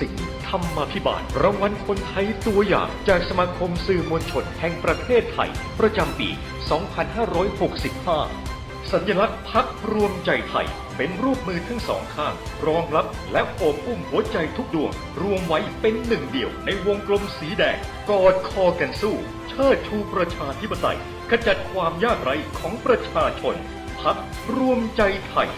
สิ่งธรรมาภิบาลรางวัลคนไทยตัวอย่างจากสมาคมสื่อมวลชนแห่งประเทศไทย ประจำปี 2565 สัญลักษณ์พักรวมใจไทย เป็นรูปมือทั้งสองข้าง รองรับและโอบอุ้มหัวใจทุกดวง รวมไว้เป็นหนึ่งเดียวในวงกลมสีแดง กอดคอกันสู้ เชิดชูประชาธิปไตยขจัดความยากไร้ของประชาชน พักรวมใจไทย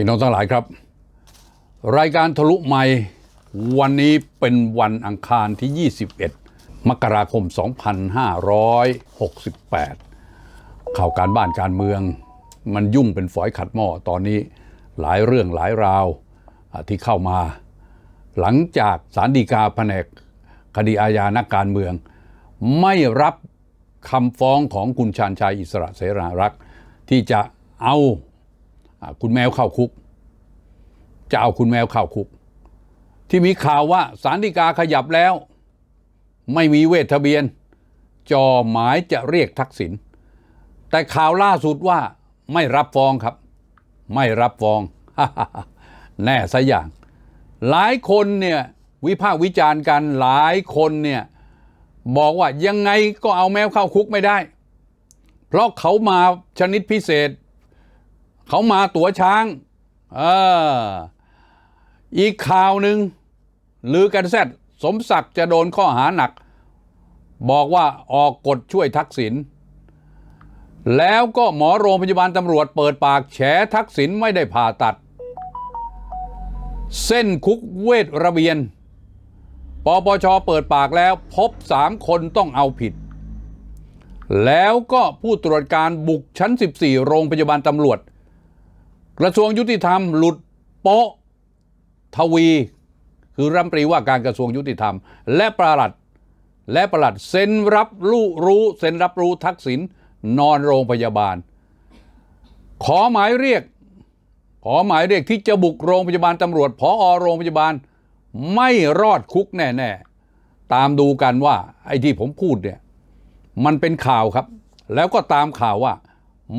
พี่น้องทั้งหลายครับ รายการทะลุใหม่วันนี้เป็นวันอังคารที่ 21 มกราคม 2568 ข่าวการบ้านการเมือง มันยุ่งเป็นฝอยขัดหม้อตอนนี้หลายเรื่องหลายราวที่เข้ามา หลังจากสารดีกาแผนกคดีอาญานักการเมือง ไม่รับคำฟ้องของคุณชาญชัยอิสระเสรารักษ์ที่จะเอา คุณแมวเข้าคุก จะเอาคุณแมวเข้าคุก ที่มีข่าวว่าสารดีกาขยับแล้ว ไม่มีเวททะเบียน จอหมายจะเรียกทักษิณแต่ข่าวล่าสุดว่าไม่รับฟ้องครับ ไม่รับฟ้อง แน่ซะอย่าง หลายคนเนี่ยวิพากษ์วิจารณ์กันหลายคนเนี่ยบอกว่ายังไงก็เอาแมวเข้าคุกไม่ได้ เพราะเขามาชนิดพิเศษ เขามาตั๋วช้างเอออีกข่าวหนึ่งลือกันแซดสมศักดิ์จะโดนข้อหาหนัก บอกว่าออกกฎช่วยทักษิณแล้วก็หมอโรงพยาบาลตำรวจเปิดปากแฉทักษิณไม่ได้ผ่าตัด เส้นคุกเวทระเบียน ปปชเปิดปากแล้วพบสามคนต้องเอาผิด แล้วก็ผู้ตรวจการบุกชั้น 14 โรงพยาบาลตำรวจ กระทรวงยุติธรรม หลุดโป๊ะทวี คือรัฐมนตรีว่าการกระทรวงยุติธรรม และประหลัดและประหลัดเซ็นรับรู้รู้เซ็นรับรู้ทักษิณนอนโรงพยาบาล ขอหมายเรียก ขอหมายเรียกที่จะบุกโรงพยาบาลตำรวจพอโรงพยาบาล ไม่รอดคุกแน่ๆ ตามดูกันว่าไอ้ที่ผมพูดเนี่ย มันเป็นข่าวครับ แล้วก็ตามข่าวว่า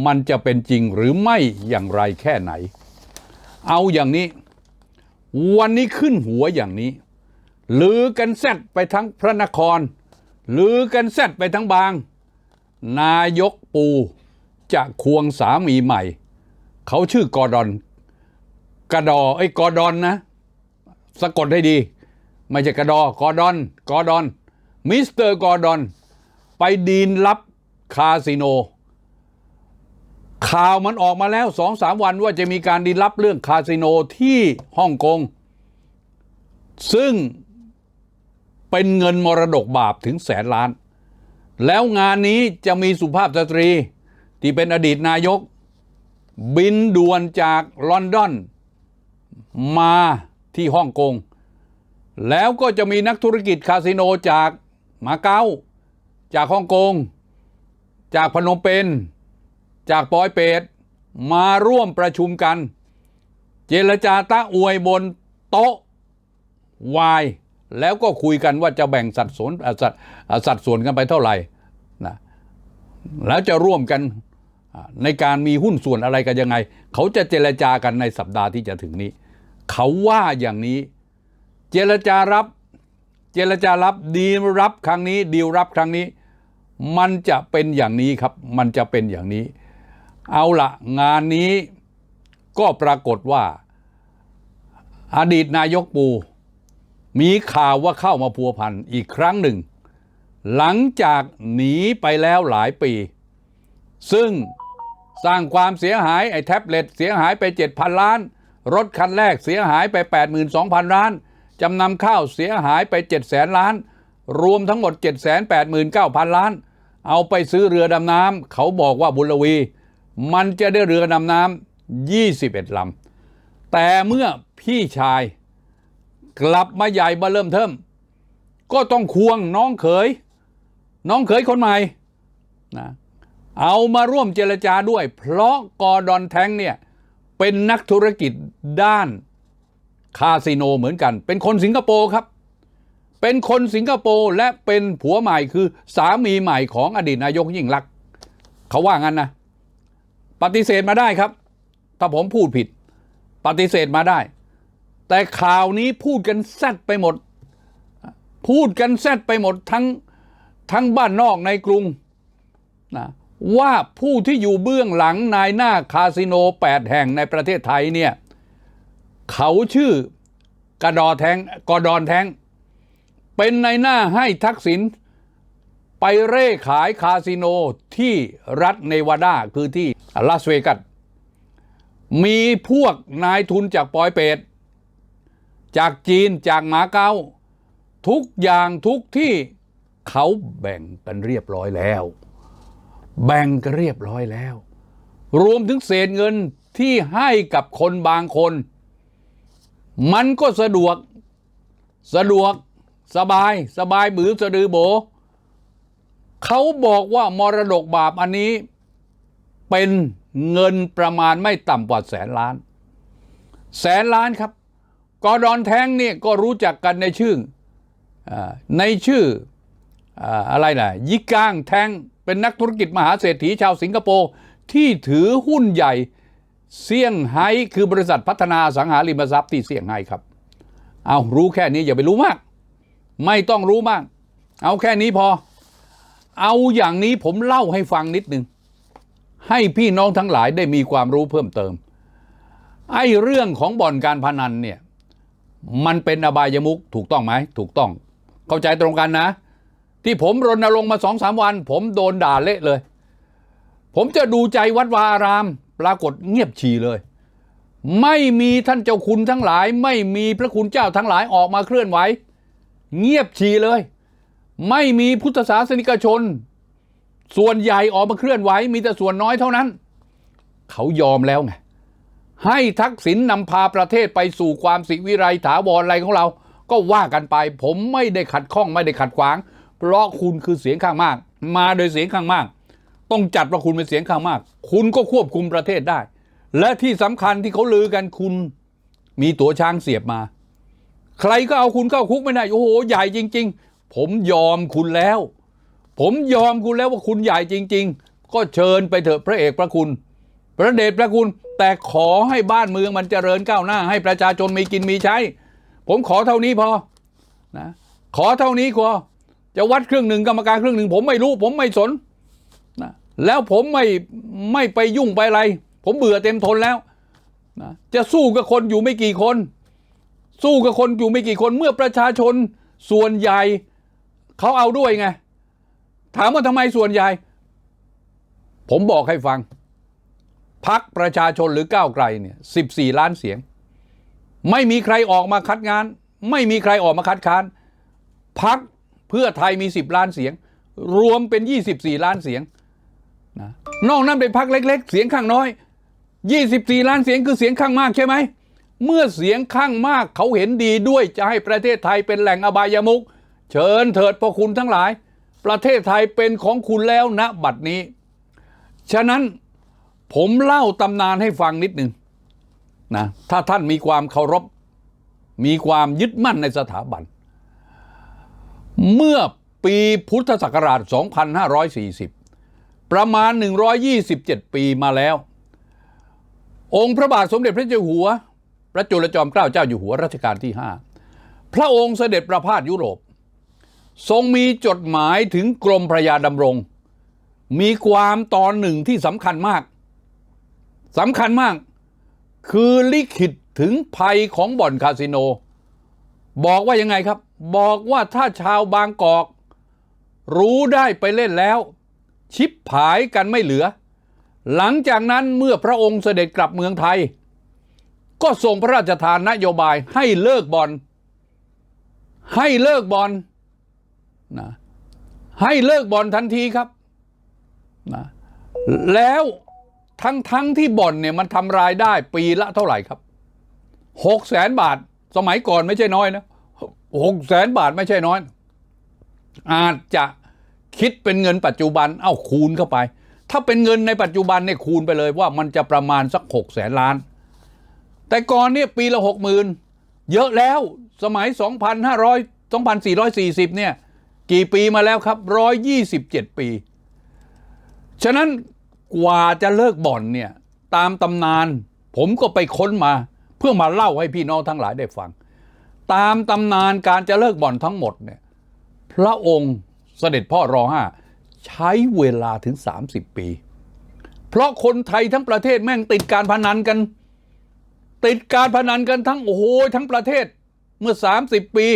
มันจะเป็นจริงหรือไม่อย่างไรแค่ไหน เอาอย่างนี้ วันนี้ขึ้นหัวอย่างนี้ลือกันแซดไปทั้งพระนครลือกันแซดไปทั้งบาง นายกปูจะควงสามีใหม่ เขาชื่อกอร์ดอนกระดอไอ้กอร์ดอนนะ สะกดให้ดี ไม่ใช่กระดอกอร์ดอนกอร์ดอนมิสเตอร์กอร์ดอนไปดีนรับคาสิโน ข่าวมันออกมาแล้วสองสามวันว่าจะมีการดีนรับเรื่องคาสิโนที่ฮ่องกง ซึ่งเป็นเงินมรดกบาปถึงแสนล้าน แล้วงานนี้จะมีสุภาพสตรีที่เป็นอดีตนายก บินด่วนจากลอนดอน มาที่ฮ่องกง แล้วก็จะมีนักธุรกิจคาสิโนจากมาเก๊าจากฮ่องกง จากพนมเปญ จากปอยเปตมาร่วมประชุมกัน เจรจาตะอวยบนโต๊ะวายแล้วก็คุยกันว่าจะแบ่งสัดส่วนสัดสัดส่วนกันไปเท่าไหร่นะแล้วจะร่วมกันในการมีหุ้นส่วนอะไรกันยังไง เขาจะเจรจากันในสัปดาห์ที่จะถึงนี้ เขาว่าอย่างนี้ เจรจารับ เจรจารับดีรับครั้งนี้ดีลรับครั้งนี้ มันจะเป็นอย่างนี้ครับ มันจะเป็นอย่างนี้ เอาละงานนี้ก็ปรากฏว่า อดีตนายกปู มีข่าวว่าเข้ามาพัวพันอีกครั้งหนึ่ง หลังจากหนีไปแล้วหลายปี ซึ่งสร้างความเสียหายไอ้แท็บเล็ตเสียหายไป 7,000 ล้าน รถคันแรกเสียหายไป 82,000 ล้าน จำนำข้าวเสียหายไป 700,000ล้าน รวมทั้งหมด 789,000 ล้าน เอาไปซื้อเรือดำน้ำเขาบอกว่าบุญลวี มันจะได้เรือดำน้ำ21ลำแต่เมื่อพี่ชายกลับมาใหญ่มาเริ่มเทิมก็ต้องควงน้องเขย น้องเขยคนใหม่นะเอามาร่วมเจรจาด้วย เพราะกอร์ดอนแทงเนี่ยเป็นนักธุรกิจด้านคาสิโนเหมือนกัน เป็นคนสิงคโปร์ครับ เป็นคนสิงคโปร์และเป็นผัวใหม่คือสามีใหม่ของอดีตนายกยิ่งลักษณ์เขาว่างั้นนะ ปฏิเสธมาได้ครับ ถ้าผมพูดผิด ปฏิเสธมาได้ แต่ข่าวนี้พูดกันแซดไปหมด พูดกันแซดไปหมดทั้งทั้งบ้านนอกในกรุงนะว่าผู้ที่อยู่เบื้องหลังนายหน้าคาสิโน 8 แห่งในประเทศไทยเนี่ยเขาชื่อกระดอแทงกอดอนแทง เป็นนายหน้าให้ทักษิณ ไปเร่ขายคาสิโนที่รัฐเนวาดาคือที่ลาสเวกัสมีพวกนายทุนจากปอยเปตจากจีนจากหมาเกาทุกอย่างทุกที่เขาแบ่งกันเรียบร้อยแล้ว แบ่งกันเรียบร้อยแล้ว รวมถึงเศษเงินที่ให้กับคนบางคน มันก็สะดวก สะดวกสบายสบายบือสะดือโบ เขาบอกว่ามรดกบาปอันนี้เป็นเงินประมาณไม่ต่ำกว่าแสนล้าน แสนล้านครับกอร์ดอนแท้งเนี่ยก็รู้จักกันในชื่ออในชื่อออะไรนะยิก้างแท้งเป็นนักธุรกิจมหาเศรษฐีชาวสิงคโปร์ที่ถือหุ้นใหญ่เซี่ยงไฮ้คือบริษัทพัฒนาสังหาริมทรัพย์ที่เซี่ยงไฮ้ครับ เอารู้แค่นี้อย่าไปรู้มาก ไม่ต้องรู้มาก เอาแค่นี้พอ เอาอย่างนี้ผมเล่าให้ฟังนิดนึง ให้พี่น้องทั้งหลายได้มีความรู้เพิ่มเติม ไอ้เรื่องของบ่อนการพนันเนี่ย มันเป็นอบายมุกถูกต้องไหมถูกต้อง เข้าใจตรงกันนะ ที่ผมรณรงค์มาสองสามวัน ผมโดนด่าเละเลย ผมจะดูใจวัดวาอาราม ปรากฏเงียบฉี่เลย ไม่มีท่านเจ้าคุณทั้งหลาย ไม่มีพระคุณเจ้าทั้งหลายออกมาเคลื่อนไหวเงียบฉี่เลย ไม่มีพุทธศาสนิกชน ส่วนใหญ่ออกมาเคลื่อนไหวมีแต่ส่วนน้อยเท่านั้น เขายอมแล้วไงให้ทักษิณนำพาประเทศไปสู่ความสิวิไรถาวรอะไรของเรา ก็ว่ากันไป ผมไม่ได้ขัดข้องไม่ได้ขัดขวาง เพราะคุณคือเสียงข้างมาก มาโดยเสียงข้างมาก ต้องจัดว่าคุณเป็นเสียงข้างมาก คุณก็ควบคุมประเทศได้ และที่สำคัญที่เขาลือกันคุณ มีตัวช้างเสียบมา ใครก็เอาคุณเข้าคุกไม่ได้โอ้โหใหญ่จริง ๆ ผมยอมคุณแล้ว ผมยอมคุณแล้วว่าคุณใหญ่จริง ๆ ก็เชิญไปเถอะพระเอกพระคุณ พระเดชพระคุณ แต่ขอให้บ้านเมืองมันเจริญก้าวหน้า ให้ประชาชนมีกินมีใช้ ผมขอเท่านี้พอนะขอเท่านี้พอจะวัดครึ่งหนึ่งกรรมการครึ่งหนึ่งผมไม่รู้ ผมไม่สนนะแล้วผมไม่ไม่ไปยุ่งไปอะไร ผมเบื่อเต็มทนแล้วนะจะสู้กับคนอยู่ไม่กี่คน สู้กับคนอยู่ไม่กี่คนเมื่อประชาชนส่วนใหญ่ เขาเอาด้วยไง ถามว่าทำไมส่วนใหญ่ ผมบอกให้ฟัง พักประชาชนหรือก้าวไกลเนี่ยสิบสี่ล้านเสียง ไม่มีใครออกมาคัดงาน ไม่มีใครออกมาคัดค้าน พักเพื่อไทยมีสิบล้านเสียง รวมเป็นยี่สิบสี่ล้านเสียงนะนอกนั้นเป็นพักเล็ก ๆ เสียงข้างน้อยยี่สิบสี่ล้านเสียงคือเสียงข้างมากใช่ไหมเมื่อเสียงข้างมากเขาเห็นดีด้วยจะให้ประเทศไทยเป็นแหล่งอบายมุก เชิญเถิดพระคุณทั้งหลาย ประเทศไทยเป็นของคุณแล้วณบัดนี้ ฉะนั้นผมเล่าตำนานให้ฟังนิดหนึ่งนะถ้าท่านมีความเคารพ มีความยึดมั่นในสถาบัน เมื่อปีพุทธศักราช 2540 ประมาณ 127 ปีมาแล้ว องค์พระบาทสมเด็จพระเจ้าหัว พระจุลจอมเกล้าเจ้าอยู่หัวรัชกาลที่ 5 พระองค์เสด็จประพาสยุโรป ทรงมีจดหมายถึงกรมพระยาดำรง มีความตอนหนึ่งที่สำคัญมากสำคัญมาก คือลิขิตถึงภัยของบ่อนคาสิโน บอกว่ายังไงครับ บอกว่าถ้าชาวบางกอก รู้ได้ไปเล่นแล้ว ชิปผายกันไม่เหลือ หลังจากนั้นเมื่อพระองค์เสด็จกลับเมืองไทย ก็ทรงพระราชทานนโยบายให้เลิกบอลให้เลิกบอล นะให้เลิกบอลทันทีครับนะแล้วทั้งทั้งที่บ่อนเนี่ยมันทำรายได้ปีละเท่าไหร่ครับหกแสนบาทสมัยก่อนไม่ใช่น้อยนะหกแสนบาทไม่ใช่น้อย อาจจะคิดเป็นเงินปัจจุบัน เอ้าคูณเข้าไป ถ้าเป็นเงินในปัจจุบันเนี่ยคูณไปเลยว่ามันจะประมาณสักหกแสนล้าน แต่ก่อนเนี่ยปีละหกหมื่นเยอะแล้วสมัย 2,500 2,440เนี่ย กี่ปีมาแล้วครับ 127 ปี ฉะนั้นกว่าจะเลิกบ่อนเนี่ยตามตำนาน ผมก็ไปค้นมาเพื่อมาเล่าให้พี่น้องทั้งหลายได้ฟัง ตามตำนานการจะเลิกบ่อนทั้งหมดเนี่ยพระองค์เสด็จพ่อรอห้าใช้เวลาถึง 30 ปี เพราะคนไทยทั้งประเทศแม่งติดการพนันกัน ติดการพนันกันทั้งโอ้โหทั้งประเทศเมื่อ 30 ปี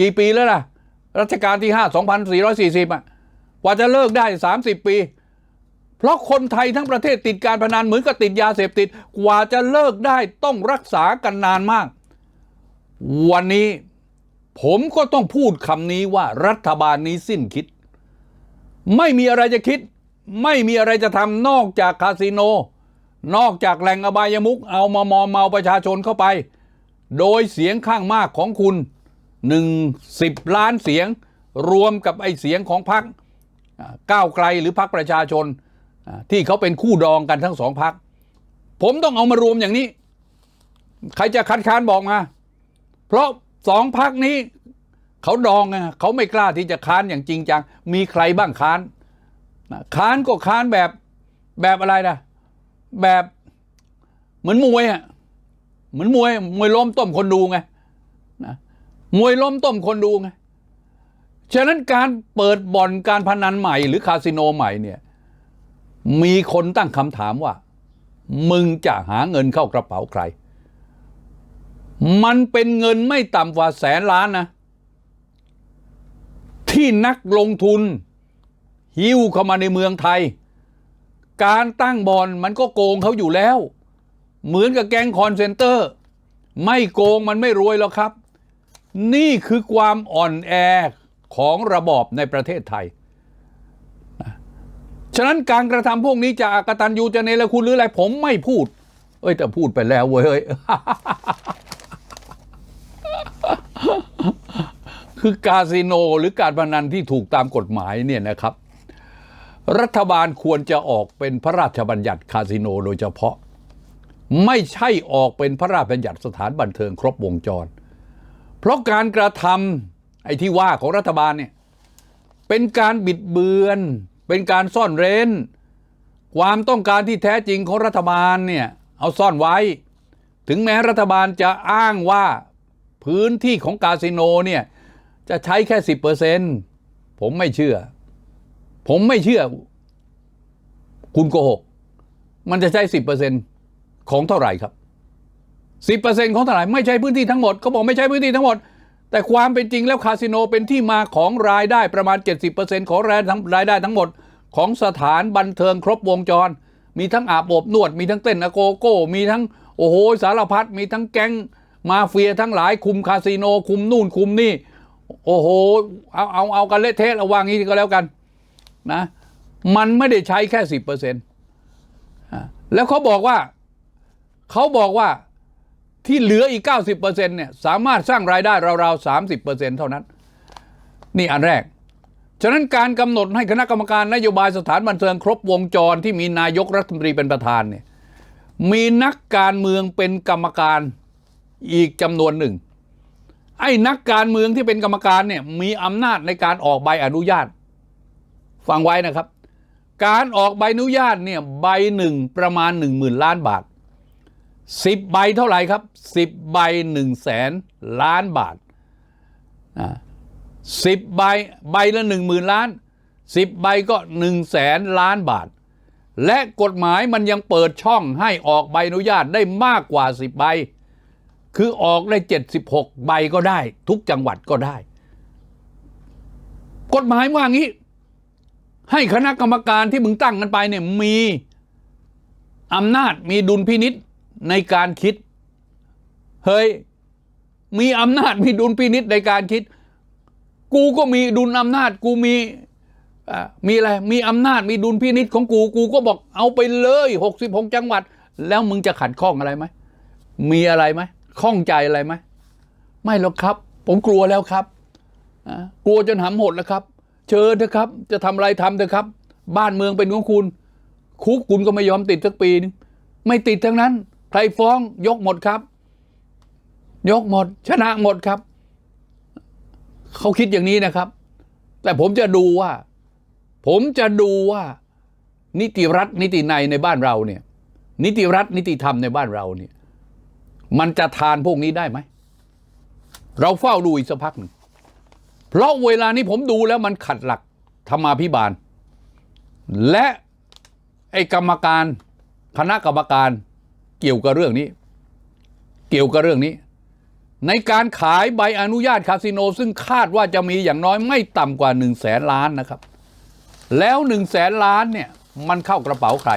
กี่ปีแล้วล่ะ รัชกาลที่ 5 2440อะกว่าจะเลิกได้ 30 ปี เพราะคนไทยทั้งประเทศติดการพนันเหมือนกับติดยาเสพติด กว่าจะเลิกได้ต้องรักษากันนานมาก วันนี้ผมก็ต้องพูดคำนี้ว่ารัฐบาลนี้สิ้นคิด ไม่มีอะไรจะคิด ไม่มีอะไรจะทำนอกจากคาสิโน นอกจากแหล่งอบายมุกเอามามอมเมาประชาชนเข้าไป โดยเสียงข้างมากของคุณ หนึ่งสิบล้านเสียง รวมกับไอเสียงของพรรคก้าวไกลหรือพรรคประชาชนที่เขาเป็นคู่ดองกันทั้งสองพรรคผมต้องเอามารวมอย่างนี้ ใครจะคัดค้านบอกมา เพราะสองพรรคนี้เขาดองไงเขาไม่กล้าที่จะค้านอย่างจริงจัง มีใครบ้างค้านค้านก็ค้านแบบแบบอะไรนะแบบเหมือนมวยอะเหมือนมวยมวยล้มต้มคนดูไง มวยล้มต้มคนดูไง ฉะนั้นการเปิดบ่อนการพนันใหม่หรือคาสิโนใหม่เนี่ย มีคนตั้งคำถามว่า มึงจะหาเงินเข้ากระเป๋าใคร มันเป็นเงินไม่ต่ำกว่าแสนล้านนะ ที่นักลงทุน หิ้วเข้ามาในเมืองไทย การตั้งบอลมันก็โกงเขาอยู่แล้ว เหมือนกับแก๊งคอนเซนเตอร์ ไม่โกงมันไม่รวยหรอกครับ นี่คือความอ่อนแอของระบอบในประเทศไทย ฉะนั้นการกระทำพวกนี้จะอากตันยูจะเนรคุณหรืออะไร ผมไม่พูด เอ้ยแต่พูดไปแล้วเว้ย คือกาสิโนหรือการพนันที่ถูกตามกฎหมายเนี่ยนะครับ รัฐบาลควรจะออกเป็นพระราชบัญญัติคาสิโนโดยเฉพาะ ไม่ใช่ออกเป็นพระราชบัญญัติสถานบันเทิงครบวงจร เพราะการกระทำไอ้ที่ว่าของรัฐบาลเนี่ยเป็นการบิดเบือน เป็นการซ่อนเร้น ความต้องการที่แท้จริงของรัฐบาลเนี่ยเอาซ่อนไว้ ถึงแม้รัฐบาลจะอ้างว่าพื้นที่ของคาสิโนเนี่ยจะใช้แค่สิบเปอร์เซ็นผมไม่เชื่อ ผมไม่เชื่อ คุณโกหก มันจะใช้สิบเปอร์เซ็นของเท่าไหร่ครับ สิบเปอร์เซ็นของเท่าไหร่ไม่ใช่พื้นที่ทั้งหมดเขาบอกไม่ใช่พื้นที่ทั้งหมด แต่ความเป็นจริงแล้วคาสิโนเป็นที่มาของรายได้ประมาณ 70%ของรายทั้งรายได้ทั้งหมด ของสถานบันเทิงครบวงจร มีทั้งอาบอบนวด มีทั้งเต้นอโกโก้ มีทั้งโอ้โหสารพัดมีทั้งแก๊งมาเฟียทั้งหลายคุมคาสิโนคุมนู่นคุมนี่ โอ้โหเอาเอาเอากันเละเทะระวางงี้ก็แล้วกันนะมันไม่ได้ใช้แค่สิบเปอร์เซ็นต์แล้วเขาบอกว่าเขาบอกว่า ที่เหลืออีก 90%เนี่ยสามารถสร้างรายได้ราวๆ 30%เท่านั้น นี่อันแรก ฉะนั้นการกำหนดให้คณะกรรมการนโยบายสถานบันเทิงครบวงจรที่มีนายกรัฐมนตรีเป็นประธานเนี่ยมีนักการเมืองเป็นกรรมการอีกจำนวนหนึ่ง ไอ้นักการเมืองที่เป็นกรรมการเนี่ยมีอำนาจในการออกใบอนุญาต ฟังไว้นะครับ การออกใบอนุญาตเนี่ยใบหนึ่งประมาณ 1 0,000 ล้านบาท สิบใบเท่าไหร่ครับสิบใบหนึ่งแสนล้านบาทสิบใบใบละหนึ่งหมื่นล้านสิบใบก็หนึ่งแสนล้านบาท และกฎหมายมันยังเปิดช่องให้ออกใบอนุญาตได้มากกว่าสิบใบ คือออกได้เจ็ดสิบหกใบก็ได้ ทุกจังหวัดก็ได้ กฎหมายว่างี้ ให้คณะกรรมการที่มึงตั้งกันไปเนี่ยมีอำนาจมีดุลพินิษ์ ในการคิด เฮ้ย มีอำนาจมีดุลพินิษในการคิด กูก็มีดุลอำนาจ กูมีมีอะไร มีอำนาจมีดุลพินิษของกู กูก็บอกเอาไปเลยหกสิบหกจังหวัด แล้วมึงจะขัดข้องอะไรไหม มีอะไรไหมข้องใจอะไรไหม ไม่หรอกครับ ผมกลัวแล้วครับกลัวจนหำหดแล้วครับ เชิญเถอะครับ จะทำอะไรทำเถอะครับ บ้านเมืองเป็นของคุณ คุกคุณก็ไม่ยอมติดสักปีนึงไม่ติดทั้งนั้น ใครฟ้องยกหมดครับ ยกหมด ชนะหมดครับ เขาคิดอย่างนี้นะครับ แต่ผมจะดูว่า ผมจะดูว่า นิติรัฐนิติในในบ้านเราเนี่ย นิติรัฐนิติธรรมในบ้านเราเนี่ย มันจะทานพวกนี้ได้ไหม เราเฝ้าดูอีกสักพักหนึ่งเพราะเวลานี้ผมดูแล้วมันขัดหลักธรรมาภิบาล และไอ้กรรมการ คณะกรรมการ เกี่ยวกับเรื่องนี้ เกี่ยวกับเรื่องนี้ ในการขายใบอนุญาตคาสิโน ซึ่งคาดว่าจะมีอย่างน้อยไม่ต่ำกว่า1นึ่งแสนล้านนะครับ แล้ว1นึ่งแสนล้านเนี่ยมันเข้ากระเป๋าใคร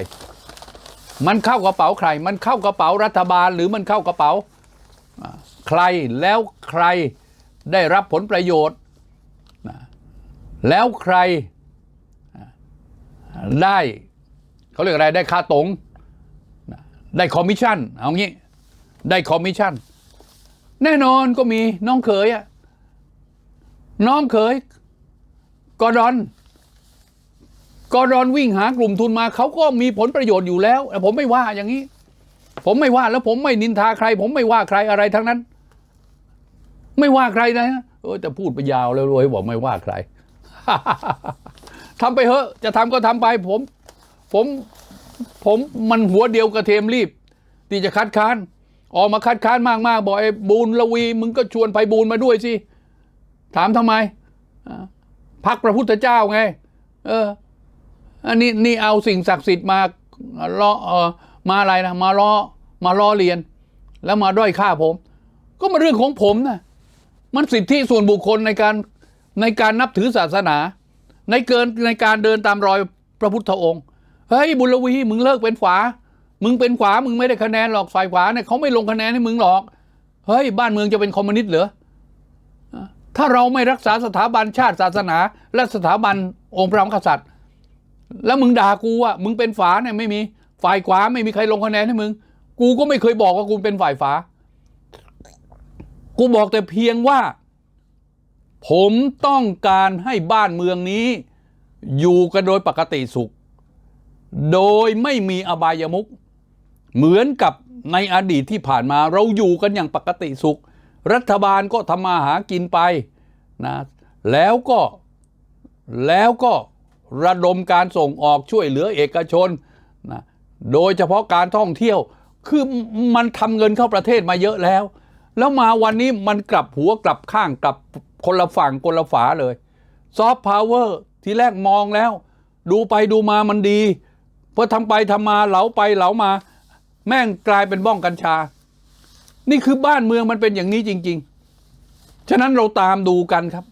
มันเข้ากระเป๋าใคร มันเข้ากระเป๋ารัฐบาล หรือมันเข้ากระเป๋าใครแล้วใครได้รับผลประโยชน์นะแล้วใครได้เขาเรียกอะไรได้ค่าตรง ได้คอมมิชชั่นเอางี้ ได้คอมมิชชั่น แน่นอนก็มีน้องเขยอะน้องเขยกอดอนกอดอนวิ่งหากลุ่มทุนมาเขาก็มีผลประโยชน์อยู่แล้วแต่ผมไม่ว่าอย่างนี้ ผมไม่ว่าแล้วผมไม่นินทาใคร ผมไม่ว่าใครอะไรทั้งนั้น ไม่ว่าใครนะเออแต่พูดไปยาวแล้วรวยบอกไม่ว่าใครทำไปเถอะ จะทำก็ทำไปผม ผม ผมมันหัวเดียวกระเทมรีบ ที่จะคัดค้าน ออกมาคัดค้านมากๆบอกไอ้บูนละวี มึงก็ชวนไปบูนมาด้วยสิ ถามทำไมพักพระพุทธเจ้าไง เออ อันนี้นี่เอาสิ่งศักดิ์สิทธิ์มาล้อเออมาอะไรนะมาล้อมาล้อเลียน แล้วมาด้อยค่าผม ก็มาเรื่องของผมนะมันสิทธิส่วนบุคคลในการในการนับถือศาสนา ในเกินในการเดินตามรอยพระพุทธองค์ เฮ้ยบุญวีมึงเลิกเป็นฝามึงเป็นขวามึงไม่ได้คะแนนหรอกฝ่ายขวาเนี่ยเขาไม่ลงคะแนนให้มึงหรอก เฮ้ยบ้านเมืองจะเป็นคอมมิวนิสต์เหรอถ้าเราไม่รักษาสถาบันชาติศาสนา และสถาบันองค์พระมหากษัตริย์ แล้วมึงด่ากูอะมึงเป็นฝาเนี่ยไม่มีฝ่ายขวาไม่มีใครลงคะแนนให้มึง กูก็ไม่เคยบอกว่ากูเป็นฝ่ายฝากูบอกแต่เพียงว่า ผมต้องการให้บ้านเมืองนี้ อยู่กันโดยปกติสุข โดยไม่มีอบายมุขเหมือนกับในอดีตที่ผ่านมาเราอยู่กันอย่างปกติสุข รัฐบาลก็ทำมาหากินไปนะแล้วก็แล้วก็ระดมการส่งออกช่วยเหลือเอกชนนะโดยเฉพาะการท่องเที่ยว คือมันทำเงินเข้าประเทศมาเยอะแล้ว แล้วมาวันนี้มันกลับหัวกลับข้างกลับคนละฝั่งคนละฝาเลยซอฟต์พาวเวอร์ที่แรกมองแล้ว ดูไปดูมามันดี พอทำไปทำมาเหลาไปเหลามา แม่งกลายเป็นบ้องกัญชา นี่คือบ้านเมืองมันเป็นอย่างนี้จริง ๆ ฉะนั้นเราตามดูกันครับ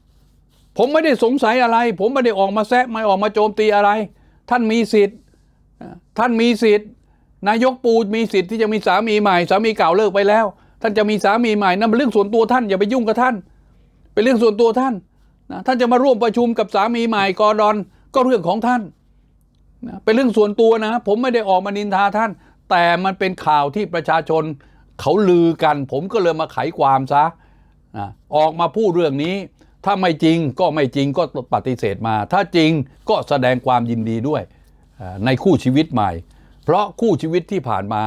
ผมไม่ได้สงสัยอะไร ผมไม่ได้ออกมาแซะไม่ออกมาโจมตีอะไร ท่านมีสิทธิ์ ท่านมีสิทธิ์ นายกปูมีสิทธิ์ที่จะมีสามีใหม่สามีเก่าเลิกไปแล้ว ท่านจะมีสามีใหม่นั่นเป็นเรื่องส่วนตัวท่านอย่าไปยุ่งกับท่าน เป็นเรื่องส่วนตัวท่านนะท่านจะมาร่วมประชุมกับสามีใหม่กอดอนก็เรื่องของท่าน นะเป็นเรื่องส่วนตัวนะ ผมไม่ได้ออกมานินทาท่าน แต่มันเป็นข่าวที่ประชาชนเขาลือกัน ผมก็เลยมาไขความซะนะออกมาพูดเรื่องนี้ ถ้าไม่จริงก็ไม่จริงก็ปฏิเสธมา ถ้าจริงก็แสดงความยินดีด้วยในคู่ชีวิตใหม่ เพราะคู่ชีวิตที่ผ่านมา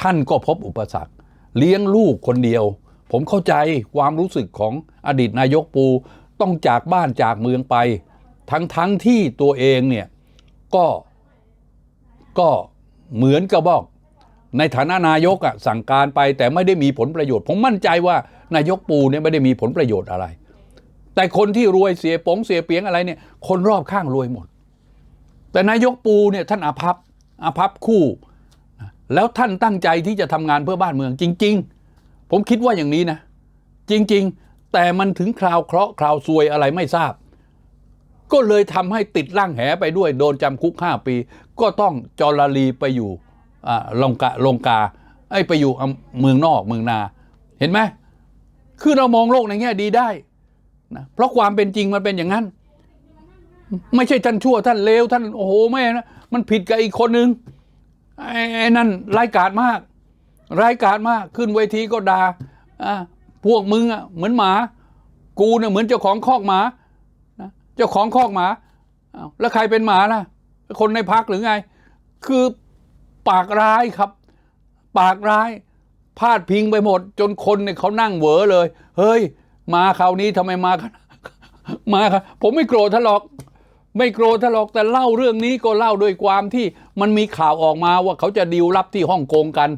ท่านก็พบอุปสรรค เลี้ยงลูกคนเดียว ผมเข้าใจความรู้สึกของอดีตนายกปู ต้องจากบ้านจากเมืองไป ทั้งทั้งที่ตัวเองเนี่ย ก็ก็เหมือนกับบอกในฐานะนายกอะสั่งการไปแต่ไม่ได้มีผลประโยชน์ ผมมั่นใจว่านายกปูเนี่ยไม่ได้มีผลประโยชน์อะไร แต่คนที่รวยเสียปงเสียเปียงอะไรเนี่ยคนรอบข้างรวยหมด แต่นายกปูเนี่ยท่านอาภัพอาภัพคู่ แล้วท่านตั้งใจที่จะทำงานเพื่อบ้านเมืองจริง ๆ ผมคิดว่าอย่างนี้นะ จริง ๆ แต่มันถึงคราวเคราะห์คราวซวยอะไรไม่ทราบ ก็เลยทำให้ติดร่างแหไปด้วย โดนจำคุกห้าปี ก็ต้องจรลีไปอยู่ลงกาลงกาไอ้ไปอยู่เมืองนอกเมืองนา เห็นไหมคือเรามองโลกในแง่ดีได้นะเพราะความเป็นจริงมันเป็นอย่างนั้น ไม่ใช่ท่านชั่วท่านเลวท่านโอ้โหแม่นะมันผิดกับอีกคนนึงไอ้นั่นร้ายกาจมากร้ายกาจมากขึ้นเวทีก็ด่าอะพวกมึงอะเหมือนหมา กูเนี่ยเหมือนเจ้าของคอกหมา เจ้าของคอกหมาแล้วใครเป็นหมาล่ะ คนในพักหรือไง คือปากร้ายครับ ปากร้ายพาดพิงไปหมด จนคนเนี่ยเขานั่งเหวอเลย เฮ้ย มาคราวนี้ทำไมมามาครับผมไม่โกรธท่านหรอก ไม่โกรธท่านหรอกแต่เล่าเรื่องนี้ก็เล่าด้วยความที่มันมีข่าวออกมาว่าเขาจะดีลลับที่ฮ่องกงกัน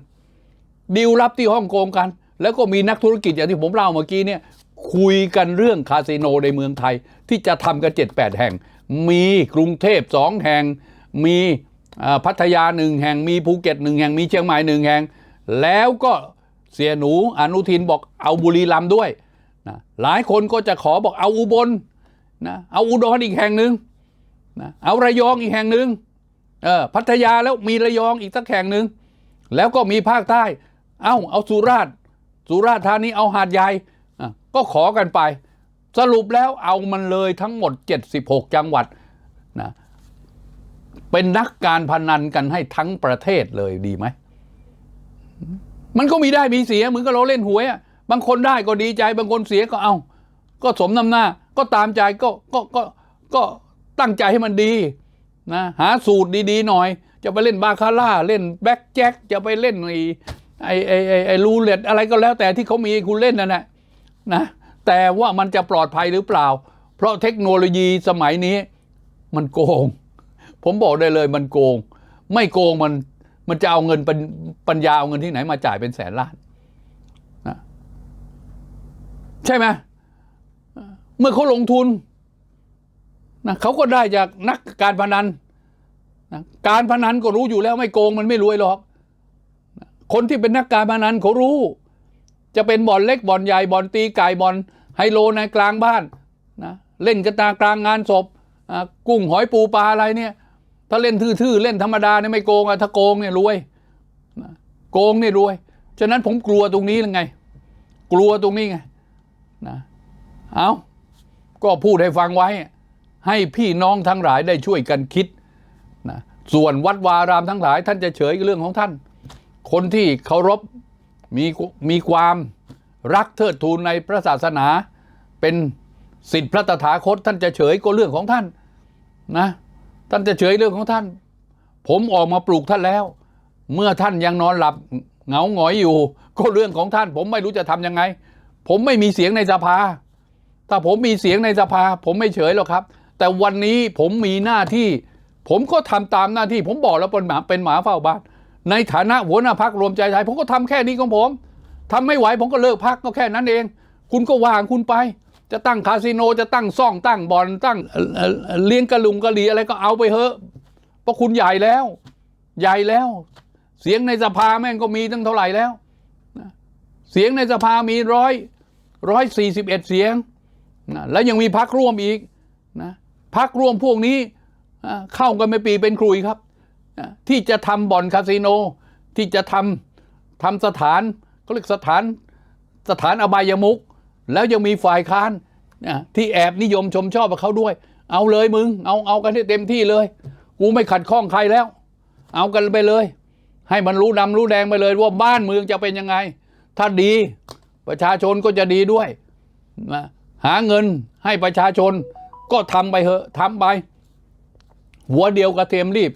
ดีลลับที่ฮ่องกงกัน แล้วก็มีนักธุรกิจอย่างที่ผมเล่าเมื่อกี้เนี่ย คุยกันเรื่องคาสิโนในเมืองไทย ที่จะทำกันเจ็ดแปดแห่ง มีกรุงเทพสองแห่ง มีพัทยาหนึ่งแห่ง มีภูเก็ตหนึ่งแห่ง มีเชียงใหม่หนึ่งแห่ง แล้วก็เสียหนูอนุทินบอกเอาบุรีรัมย์ด้วยนะหลายคนก็จะขอบอกเอาอุบลนะเอาอุดรอีกแห่งหนึ่งนะเอาระยองอีกแห่งหนึ่งเออพัทยาแล้วมีระยองอีกสักแห่งหนึ่งแล้วก็มีภาคใต้ เอาเอาสุราษฎร์สุราษฎร์ธานีเอาหาดใหญ่ ก็ขอกันไป สรุปแล้วเอามันเลยทั้งหมด 76 จังหวัดนะเป็นนักการพนันกันให้ทั้งประเทศเลยดีไหม มันก็มีได้มีเสียเหมือนกับเราเล่นหวยอะบางคนได้ก็ดีใจ บางคนเสียก็เอา ก็สมน้ำหน้า ก็ตามใจก็ก็ก็ก็ตั้งใจให้มันดีนะหาสูตรดีๆหน่อย จะไปเล่นบาคาร่าเล่นแบ็กแจ็คจะไปเล่นไอ้ไอ้ไอ้ไอ้รูเล็ตอะไรก็แล้วแต่ที่เขามีคุณเล่นนั่นแหละ นะแต่ว่ามันจะปลอดภัยหรือเปล่า เพราะเทคโนโลยีสมัยนี้ มันโกง ผมบอกได้เลยมันโกง ไม่โกงมันมันจะเอาเงินปัญปัญญาเอาเงินที่ไหนมาจ่ายเป็นแสนล้านนะใช่ไหมเมื่อเขาลงทุนนะเขาก็ได้จากนักการพนันนะการพนันก็รู้อยู่แล้วไม่โกงมันไม่รวยหรอก คนที่เป็นนักการพนันเขารู้ จะเป็นบ่อนเล็กบ่อนใหญ่บ่อนตีไก่บ่อนไฮโลในกลางบ้านนะเล่นกันตากลางงานศพอะกุ้งหอยปูปลาอะไรเนี่ย ถ้าเล่นทื่อๆเล่นธรรมดาเนี่ยไม่โกงอะถ้าโกงเนี่ยรวยนะโกงเนี่ยรวย ฉะนั้นผมกลัวตรงนี้ยังไง กลัวตรงนี้ไงนะเอาก็พูดให้ฟังไว้ ให้พี่น้องทั้งหลายได้ช่วยกันคิดนะส่วนวัดวารามทั้งหลาย ท่านจะเฉยกับเรื่องของท่าน คนที่เคารพ มีมีความรักเทิดทูนในพระศาสนา เป็นสิทธิพระตถาคต ท่านจะเฉยก็เรื่องของท่านนะ ท่านจะเฉยเรื่องของท่าน ผมออกมาปลูกท่านแล้ว เมื่อท่านยังนอนหลับเหงาหงอยอยู่ ก็เรื่องของท่าน ผมไม่รู้จะทำยังไง ผมไม่มีเสียงในสภา ถ้าผมมีเสียงในสภา ผมไม่เฉยหรอกครับ แต่วันนี้ผมมีหน้าที่ ผมก็ทำตามหน้าที่ ผมบอกแล้วเป็นหมาเป็นหมาเฝ้าบ้าน ในฐานะหัวหน้าพักรวมใจไทย ผมก็ทำแค่นี้ของผมทำไม่ไหวผมก็เลิกพักก็แค่นั้นเอง คุณก็วางคุณไป จะตั้งคาสิโนจะตั้งซ่องตั้งบอลตั้งเลี้ยงกระลุงกระหลีอะไรก็เอาไปเถอะเพราะคุณใหญ่แล้ว ใหญ่แล้ว เสียงในสภาแม่งก็มีตั้งเท่าไหร่แล้วเสียงในสภามีร้อยร้อยสี่สิบเอ็ดเสียงนะแล้วยังมีพักร่วมอีกนะพักร่วมพวกนี้เข้ากันไม่ปีเป็นครุยครับ ที่จะทำบ่อนคาสิโน ที่จะทำทำสถานเขาเรียกสถานสถานอบายมุก แล้วยังมีฝ่ายค้านที่แอบนิยมชมชอบกับเขาด้วย เอาเลยมึง เอาเอากันให้เต็มที่เลย กูไม่ขัดข้องใครแล้ว เอากันไปเลย ให้มันรู้ดำรู้แดงไปเลยว่าบ้านเมืองจะเป็นยังไง ถ้าดีประชาชนก็จะดีด้วยนะหาเงินให้ประชาชนก็ทำไปเถอะทำไป หัวเดียวกระเทียมรีบ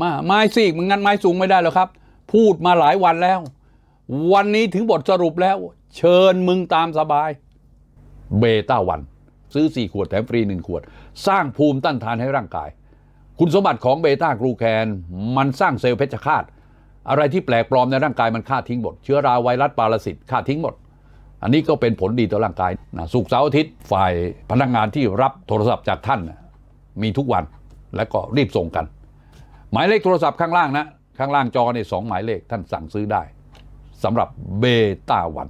มาไม้ซีกมันงั้นไม้สูงไม่ได้หรอกครับ พูดมาหลายวันแล้ว วันนี้ถึงบทสรุปแล้ว เชิญมึงตามสบาย เบต้าวัน ซื้อ 4 ขวดแถมฟรี 1 ขวด สร้างภูมิต้านทานให้ร่างกาย คุณสมบัติของเบต้ากรูแคน มันสร้างเซลล์เพชฌฆาต อะไรที่แปลกปลอมในร่างกายมันฆ่าทิ้งหมด เชื้อราไวรัสปรสิตฆ่าทิ้งหมด อันนี้ก็เป็นผลดีต่อร่างกายนะสุกร์เสาร์อาทิตย์ฝ่ายพนักงานที่รับโทรศัพท์จากท่าน มีทุกวันและก็รีบส่งกัน หมายเลขโทรศัพท์ข้างล่างนะ ข้างล่างจอเนี่ยสองหมายเลขท่านสั่งซื้อได้สำหรับเบต้าวัน